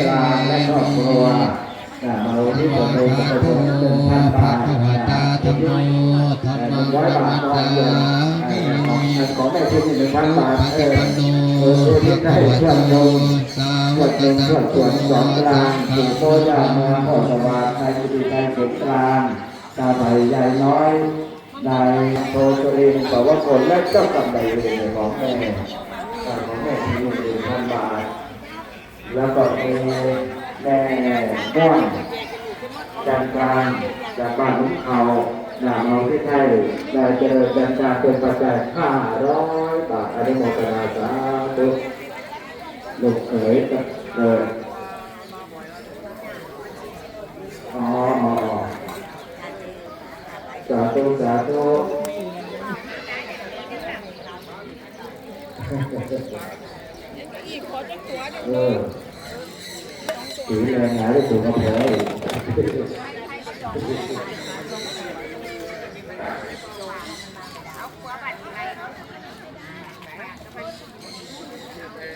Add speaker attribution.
Speaker 1: กานต์และครอบครัวอ่ามาที่ผมเองก็เป็นคนหนึ่งพันบาท
Speaker 2: ภะวตาธัมโมธัมมัง
Speaker 1: ร้อย
Speaker 2: นั
Speaker 1: บาท
Speaker 2: ส
Speaker 1: นอน
Speaker 2: สา
Speaker 1: เดียขอแม่ทุนหนึ่งพันบาทเอ
Speaker 2: ฏิ
Speaker 1: อ
Speaker 2: ปันโน
Speaker 1: เออที่ได้
Speaker 2: คะวะ
Speaker 1: เชื่อม
Speaker 2: โต
Speaker 1: โยง
Speaker 2: สา
Speaker 1: ส
Speaker 2: ว
Speaker 1: วด
Speaker 2: ก
Speaker 1: หนึ่ง
Speaker 2: สั
Speaker 1: ว
Speaker 2: ง
Speaker 1: ด
Speaker 2: โฆ
Speaker 1: ส่วนสองกลาง
Speaker 2: สั
Speaker 1: สี่
Speaker 2: ง
Speaker 1: โต
Speaker 2: ฆ
Speaker 1: ยามาพ่อสวาสไทยดีไทยเกิดกลางตาใบใหญ่น้อยนายโทตัวเองบอกว่าคนและเจ้ากรรมนายเวรของแม่ของแม่ที่หนึ่ง แล้วก็มีแม่ม่อนจันทร์กางจากบ้านนุ่งเขาหนาเมาที่ไทยได้เจริญจันทร์เป็นปัจจัยห้าร้อยบาทอนุโมทนาสาธุลูกเขยกับเกิดอ๋ออ๋ออ๋อสาธุสาธุ อีกอจตัวเอนี้อสีแดงหาได้สูงกระเพาอ